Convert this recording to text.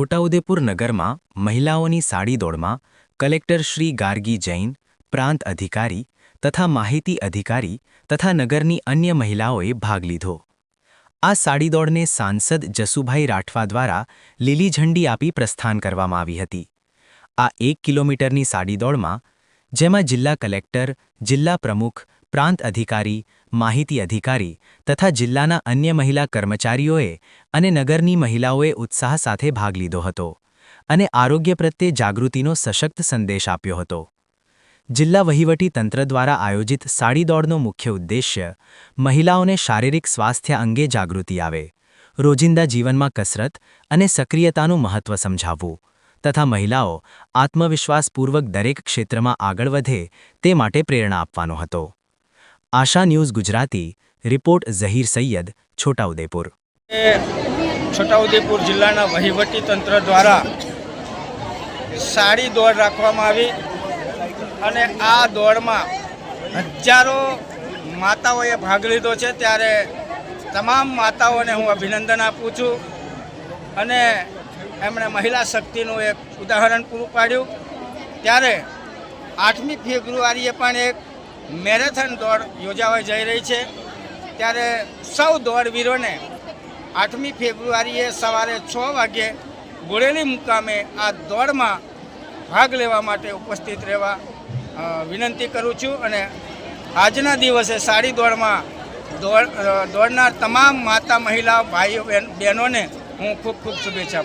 છોટાઉદેપુર નગરમાં મહિલાઓની સાડી દોડમાં કલેક્ટર શ્રી ગાર્ગી જૈન, પ્રાંત અધિકારી તથા માહિતી અધિકારી તથા નગરની અન્ય મહિલાઓએ ભાગ લીધો. આ સાડી દોડને સાંસદ જસુભાઈ રાઠવા દ્વારા લીલી ઝંડી આપી પ્રસ્થાન કરવામાં આવી હતી. આ એક કિલોમીટરની સાડી દોડમાં જેમાં જિલ્લા કલેક્ટર, જિલ્લા પ્રમુખ પ્રાંત અધિકારી, માહિતી અધિકારી તથા જિલ્લાના અન્ય મહિલા કર્મચારીઓએ અને નગરની મહિલાઓએ ઉત્સાહ સાથે ભાગ લીધો હતો અને આરોગ્ય પ્રત્યે જાગૃતિનો સશક્ત સંદેશ આપ્યો હતો. જિલ્લા વહીવટી તંત્ર દ્વારા આયોજિત સાડી દોડનો મુખ્ય ઉદ્દેશ્ય મહિલાઓને શારીરિક સ્વાસ્થ્ય અંગે જાગૃતિ આવે, રોજિંદા જીવનમાં કસરત અને સક્રિયતાનું મહત્વ સમજાવવું તથા મહિલાઓ આત્મવિશ્વાસપૂર્વક દરેક ક્ષેત્રમાં આગળ વધે તે માટે પ્રેરણા આપવાનો હતો. Asha news Gujarati, report Zaheer Sayyed, Chhotaudepur. Chhota Udepur જિલ્લાના વહીવટી તંત્ર દ્વારા સાડી દોડ રાખવામાં આવી અને આ દોડમાં હજારો માતાઓએ ભાગ લીધો છે. ત્યારે તમામ માતાઓને હું અભિનંદન આપું છું અને એમણે મહિલા શક્તિનું એક ઉદાહરણ પૂરું પાડ્યું. ત્યારે આઠમી ફેબ્રુઆરીએ પણ એક મેરેથોન દોડ યોજાવા જઈ રહી છે ત્યારે સૌ દોડવીરોને આઠમી ફેબ્રુઆરીએ સવારે છ વાગ્યે બોડેલી મુકામે આ દોડમાં ભાગ લેવા માટે ઉપસ્થિત રહેવા વિનંતી કરું છું અને આજના દિવસે સાડી દોડમાં દોડ દોડનાર તમામ માતા મહિલા ભાઈઓ બહેન બહેનોને હું ખૂબ ખૂબ શુભેચ્છા.